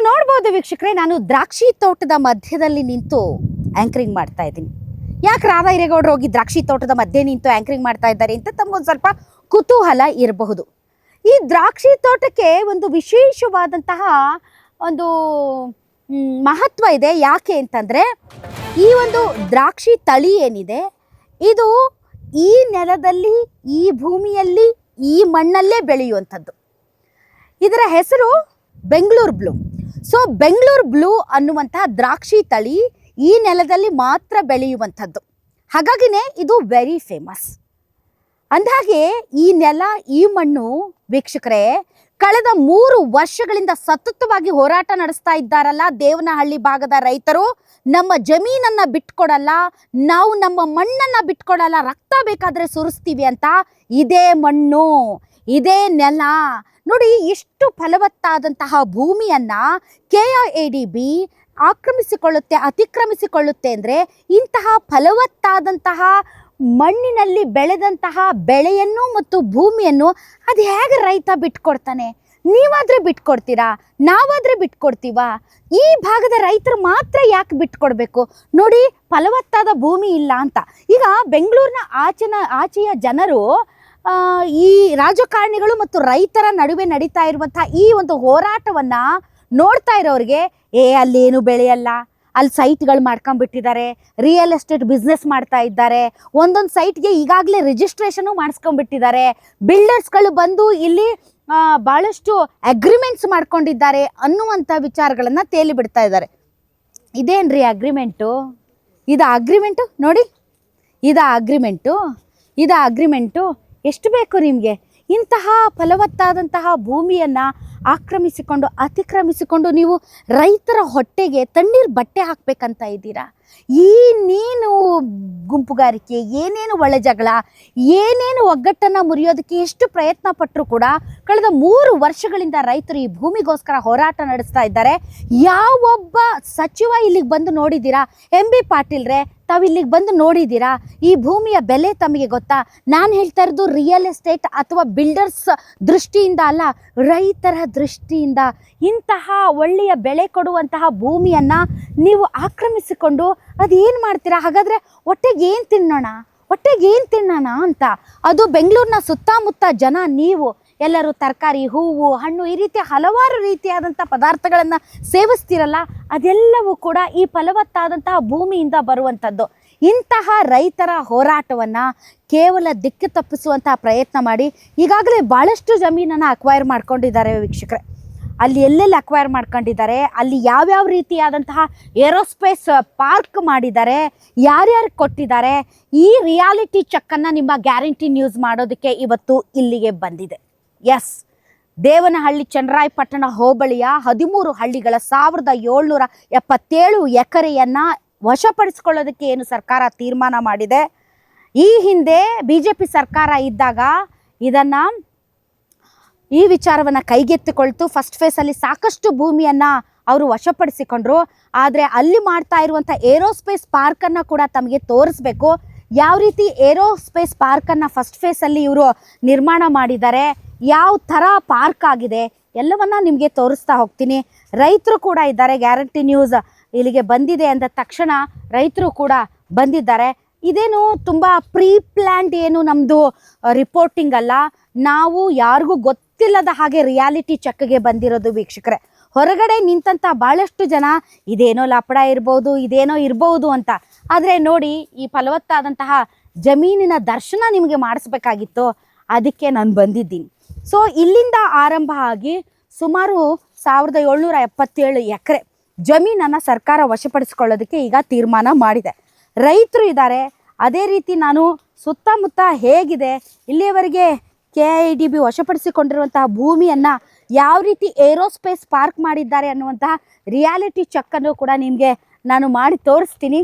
ತಾವು ನೋಡ್ಬೋದು ವೀಕ್ಷಕರೇ, ನಾನು ದ್ರಾಕ್ಷಿ ತೋಟದ ಮಧ್ಯದಲ್ಲಿ ನಿಂತು ಆಂಕರಿಂಗ್ ಮಾಡ್ತಾ ಇದ್ದೀನಿ. ಯಾಕೆ ರಾಧಾ ಹಿರೇಗೌಡರು ಹೋಗಿ ದ್ರಾಕ್ಷಿ ತೋಟದ ಮಧ್ಯೆ ನಿಂತು ಆಂಕರಿಂಗ್ ಮಾಡ್ತಾ ಇದ್ದಾರೆ ಅಂತ ತಮಗೊಂದು ಸ್ವಲ್ಪ ಕುತೂಹಲ ಇರಬಹುದು. ಈ ದ್ರಾಕ್ಷಿ ತೋಟಕ್ಕೆ ಒಂದು ವಿಶೇಷವಾದಂತಹ ಒಂದು ಮಹತ್ವ ಇದೆ. ಯಾಕೆ ಅಂತಂದರೆ, ಈ ಒಂದು ದ್ರಾಕ್ಷಿ ತಳಿ ಏನಿದೆ, ಇದು ಈ ನೆಲದಲ್ಲಿ, ಈ ಭೂಮಿಯಲ್ಲಿ, ಈ ಮಣ್ಣಲ್ಲೇ ಬೆಳೆಯುವಂಥದ್ದು. ಇದರ ಹೆಸರು Bengaluru blue so Bengaluru blue ಅನ್ನುವಂತಹ ದ್ರಾಕ್ಷಿ ತಳಿ ಈ ನೆಲದಲ್ಲಿ ಮಾತ್ರ ಬೆಳೆಯುವಂಥದ್ದು. ಹಾಗಾಗಿನೇ ಇದು ವೆರಿ ಫೇಮಸ್ ಅಂದಹಾಗೆ ಈ ನೆಲ, ಈ ಮಣ್ಣು ವೀಕ್ಷಕರೇ, ಕಳೆದ ಮೂರು ವರ್ಷಗಳಿಂದ ಸತತವಾಗಿ ಹೋರಾಟ ನಡೆಸ್ತಾ ಇದ್ದಾರಲ್ಲ ದೇವನಹಳ್ಳಿ ಭಾಗದ ರೈತರು. ನಮ್ಮ ಜಮೀನನ್ನ ಬಿಟ್ಕೊಡಲ್ಲ, ನಾವು ನಮ್ಮ ಮಣ್ಣನ್ನ ಬಿಟ್ಕೊಡಲ್ಲ, ರಕ್ತ ಬೇಕಾದರೆ ಸುರಿಸ್ತೀವಿ ಅಂತ ಇದೇ ಮಣ್ಣು. ಇದೇ ನೆಲ. ನೋಡಿ, ಇಷ್ಟು ಫಲವತ್ತಾದಂತಹ ಭೂಮಿಯನ್ನು ಕೆ ಎ ಡಿ ಬಿ ಆಕ್ರಮಿಸಿಕೊಳ್ಳುತ್ತೆ, ಅತಿಕ್ರಮಿಸಿಕೊಳ್ಳುತ್ತೆ ಅಂದರೆ ಇಂತಹ ಫಲವತ್ತಾದಂತಹ ಮಣ್ಣಿನಲ್ಲಿ ಬೆಳೆದಂತಹ ಬೆಳೆಯನ್ನು ಮತ್ತು ಭೂಮಿಯನ್ನು ಅದು ಹೇಗೆ ರೈತ ಬಿಟ್ಕೊಡ್ತಾನೆ? ನೀವಾದರೆ ಬಿಟ್ಕೊಡ್ತೀರಾ? ನಾವಾದರೆ ಬಿಟ್ಕೊಡ್ತೀವ? ಈ ಭಾಗದ ರೈತರು ಮಾತ್ರ ಯಾಕೆ ಬಿಟ್ಕೊಡ್ಬೇಕು? ನೋಡಿ, ಫಲವತ್ತಾದ ಭೂಮಿ ಇಲ್ಲ ಅಂತ. ಈಗ ಬೆಂಗಳೂರಿನ ಆಚೆನ, ಆಚೆಯ ಜನರು ಈ ರಾಜಕಾರಣಿಗಳು ಮತ್ತು ರೈತರ ನಡುವೆ ನಡೀತಾ ಇರುವಂತಹ ಈ ಒಂದು ಹೋರಾಟವನ್ನ ನೋಡ್ತಾ ಇರೋರಿಗೆ, ಏ, ಅಲ್ಲೇನು ಬೆಳೆಯಲ್ಲ. ಅಲ್ಲಿ ಸೈಟ್ಗಳು ಮಾಡ್ಕೊಂಡ್ಬಿಟ್ಟಿದ್ದಾರೆ ರಿಯಲ್ ಎಸ್ಟೇಟ್ ಬಿಸ್ನೆಸ್ ಮಾಡ್ತಾ ಇದ್ದಾರೆ. ಒಂದೊಂದು ಸೈಟ್ಗೆ ಈಗಾಗಲೇ ರಿಜಿಸ್ಟ್ರೇಷನು ಮಾಡಿಸ್ಕೊಂಡ್ಬಿಟ್ಟಿದ್ದಾರೆ. ಬಿಲ್ಡರ್ಸ್ಗಳು ಬಂದು ಇಲ್ಲಿ ಭಾಳಷ್ಟು ಅಗ್ರಿಮೆಂಟ್ಸ್ ಮಾಡ್ಕೊಂಡಿದ್ದಾರೆ ಅನ್ನುವಂಥ ವಿಚಾರಗಳನ್ನು ತೇಲಿ ಬಿಡ್ತಾ ಇದ್ದಾರೆ. ಇದೇನ್ರಿ ಅಗ್ರಿಮೆಂಟು ಇದು ಅಗ್ರಿಮೆಂಟು ನೋಡಿ. ಇದು ಅಗ್ರಿಮೆಂಟು ಇದು ಅಗ್ರಿಮೆಂಟು ಎಷ್ಟು ಬೇಕು ನಿಮಗೆ? ಇಂತಹ ಫಲವತ್ತಾದಂತಹ ಭೂಮಿಯನ್ನು ಆಕ್ರಮಿಸಿಕೊಂಡು, ಅತಿಕ್ರಮಿಸಿಕೊಂಡು ನೀವು ರೈತರ ಹೊಟ್ಟೆಗೆ ತಣ್ಣೀರು ಬಟ್ಟೆ ಹಾಕಬೇಕಂತ ಇದ್ದೀರಾ? ಈ ನೀನು ಗುಂಪುಗಾರಿಕೆ, ಏನೇನು ಒಳಜಗಳ ಏನೇನು ಒಗ್ಗಟ್ಟನ್ನು ಮುರಿಯೋದಕ್ಕೆ ಎಷ್ಟು ಪ್ರಯತ್ನ ಪಟ್ಟರು ಕೂಡ ಕಳೆದ ಮೂರು ವರ್ಷಗಳಿಂದ ರೈತರು ಈ ಭೂಮಿಗೋಸ್ಕರ ಹೋರಾಟ ನಡೆಸ್ತಾ ಇದ್ದಾರೆ. ಯಾವೊಬ್ಬ ಸಚಿವ ಇಲ್ಲಿಗೆ ಬಂದು ನೋಡಿದ್ದೀರಾ? ಎಂ ಬಿ ಪಾಟೀಲ್ರೆ ತಾವು ಇಲ್ಲಿಗೆ ಬಂದು ನೋಡಿದ್ದೀರಾ? ಈ ಭೂಮಿಯ ಬೆಲೆ ತಮಗೆ ಗೊತ್ತಾ? ನಾನು ಹೇಳ್ತಾ ಇರೋದು ರಿಯಲ್ ಎಸ್ಟೇಟ್ ಅಥವಾ ಬಿಲ್ಡರ್ಸ್ ದೃಷ್ಟಿಯಿಂದ ಅಲ್ಲ, ರೈತರ ದೃಷ್ಟಿಯಿಂದ ಇಂತಹ ಒಳ್ಳೆಯ ಬೆಳೆ ಕೊಡುವಂತಹ ಭೂಮಿಯನ್ನು ನೀವು ಆಕ್ರಮಿಸಿಕೊಂಡು ಅದೇನು ಮಾಡ್ತೀರಾ? ಹಾಗಾದರೆ ಹೊಟ್ಟೆಗೆ ಏನು ತಿನ್ನೋಣ? ಹೊಟ್ಟೆಗೆ ಏನು ತಿನ್ನೋಣ ಅಂತ. ಅದು ಬೆಂಗಳೂರಿನ ಸುತ್ತಮುತ್ತ ಜನ, ನೀವು, ಎಲ್ಲರೂ ತರಕಾರಿ, ಹೂವು, ಹಣ್ಣು, ಈ ರೀತಿ ಹಲವಾರು ರೀತಿಯಾದಂಥ ಪದಾರ್ಥಗಳನ್ನು ಸೇವಿಸ್ತೀರಲ್ಲ, ಅದೆಲ್ಲವೂ ಕೂಡ ಈ ಫಲವತ್ತಾದಂತಹ ಭೂಮಿಯಿಂದ ಬರುವಂಥದ್ದು ಇಂತಹ ರೈತರ ಹೋರಾಟವನ್ನು ಕೇವಲ ದಿಕ್ಕು ತಪ್ಪಿಸುವಂತಹ ಪ್ರಯತ್ನ ಮಾಡಿ ಈಗಾಗಲೇ ಭಾಳಷ್ಟು ಜಮೀನನ್ನು ಅಕ್ವೈರ್ ಮಾಡ್ಕೊಂಡಿದ್ದಾರೆ ವೀಕ್ಷಕರೇ. ಅಲ್ಲಿ ಎಲ್ಲೆಲ್ಲಿ ಅಕ್ವೈರ್ ಮಾಡ್ಕೊಂಡಿದ್ದಾರೆ, ಅಲ್ಲಿ ಯಾವ್ಯಾವ ರೀತಿಯಾದಂತಹ ಏರೋಸ್ಪೇಸ್ ಪಾರ್ಕ್ ಮಾಡಿದ್ದಾರೆ, ಯಾರ್ಯಾರು ಕೊಟ್ಟಿದ್ದಾರೆ, ಈ ರಿಯಾಲಿಟಿ ಚೆಕ್ಕನ್ನು ನಿಮ್ಮ ಗ್ಯಾರಂಟಿ ನ್ಯೂಸ್ ಮಾಡೋದಕ್ಕೆ ಇವತ್ತು ಇಲ್ಲಿಗೆ ಬಂದಿದೆ. ಎಸ್ ದೇವನಹಳ್ಳಿ ಚನ್ನರಾಯಪಟ್ಟಣ ಹೋಬಳಿಯ ಹದಿಮೂರು ಹಳ್ಳಿಗಳ ಸಾವಿರದ ಏಳ್ನೂರ ಎಪ್ಪತ್ತೇಳು ಎಕರೆಯನ್ನು ವಶಪಡಿಸ್ಕೊಳ್ಳೋದಕ್ಕೆ ಏನು ಸರ್ಕಾರ ತೀರ್ಮಾನ ಮಾಡಿದೆ? ಈ ಹಿಂದೆ ಬಿ ಜೆ ಪಿ ಸರ್ಕಾರ ಇದ್ದಾಗ ಇದನ್ನು ಈ ವಿಚಾರವನ್ನು ಕೈಗೆತ್ತಿಕೊಳ್ತು ಫಸ್ಟ್ ಫೇಸಲ್ಲಿ ಸಾಕಷ್ಟು ಭೂಮಿಯನ್ನು ಅವರು ವಶಪಡಿಸಿಕೊಂಡ್ರು. ಆದರೆ ಅಲ್ಲಿ ಮಾಡ್ತಾ ಇರುವಂಥ ಏರೋಸ್ಪೇಸ್ ಪಾರ್ಕನ್ನು ಕೂಡ ತಮಗೆ ತೋರಿಸ್ಬೇಕು. ಯಾವ ರೀತಿ ಏರೋಸ್ಪೇಸ್ ಪಾರ್ಕನ್ನು ಫಸ್ಟ್ ಫೇಸಲ್ಲಿ ಇವರು ನಿರ್ಮಾಣ ಮಾಡಿದ್ದಾರೆ, ಯಾವ ಥರ ಪಾರ್ಕ್ ಆಗಿದೆ, ಎಲ್ಲವನ್ನ ನಿಮಗೆ ತೋರಿಸ್ತಾ ಹೋಗ್ತೀನಿ. ರೈತರು ಕೂಡ ಇದ್ದಾರೆ ಗ್ಯಾರಂಟಿ ನ್ಯೂಸ್ ಇಲ್ಲಿಗೆ ಬಂದಿದೆ ಅಂದ ತಕ್ಷಣ ರೈತರು ಕೂಡ ಬಂದಿದ್ದಾರೆ. ಇದೇನು ತುಂಬ ಪ್ರೀ ಪ್ಲ್ಯಾಂಡ್ ಏನು ನಮ್ಮದು ರಿಪೋರ್ಟಿಂಗ್ ಅಲ್ಲ. ನಾವು ಯಾರಿಗೂ ಗೊತ್ತಿಲ್ಲದ ಹಾಗೆ ರಿಯಾಲಿಟಿ ಚೆಕ್ಗೆ ಬಂದಿರೋದು ವೀಕ್ಷಕರೇ. ಹೊರಗಡೆ ನಿಂತಂಥ ಭಾಳಷ್ಟು ಜನ ಇದೇನೋ ಲಪಡ ಇರ್ಬೋದು, ಇದೇನೋ ಇರ್ಬೋದು ಅಂತ. ಆದರೆ ನೋಡಿ, ಈ ಫಲವತ್ತಾದಂತಹ ಜಮೀನಿನ ದರ್ಶನ ನಿಮಗೆ ಮಾಡಿಸ್ಬೇಕಾಗಿತ್ತು. ಅದಕ್ಕೆ ನಾನು ಬಂದಿದ್ದೀನಿ. ಸೊ, ಇಲ್ಲಿಂದ ಆರಂಭ ಆಗಿ ಸುಮಾರು ಸಾವಿರದ ಏಳ್ನೂರ ಎಪ್ಪತ್ತೇಳು ಎಕರೆ ಜಮೀನನ್ನು ಸರ್ಕಾರ ವಶಪಡಿಸ್ಕೊಳ್ಳೋದಕ್ಕೆ ಈಗ ತೀರ್ಮಾನ ಮಾಡಿದೆ. ರೈತರು ಇದ್ದಾರೆ ಅದೇ ರೀತಿ ನಾನು ಸುತ್ತಮುತ್ತ ಹೇಗಿದೆ, ಇಲ್ಲಿಯವರೆಗೆ ಕೆ ಐ ಡಿ ಬಿ ವಶಪಡಿಸಿಕೊಂಡಿರುವಂತಹ ಭೂಮಿಯನ್ನು ಯಾವ ರೀತಿ ಏರೋಸ್ಪೇಸ್ ಪಾರ್ಕ್ ಮಾಡಿದ್ದಾರೆ ಅನ್ನುವಂತಹ ರಿಯಾಲಿಟಿ ಚೆಕ್ಕನ್ನು ಕೂಡ ನಿಮಗೆ ನಾನು ಮಾಡಿ ತೋರಿಸ್ತೀನಿ.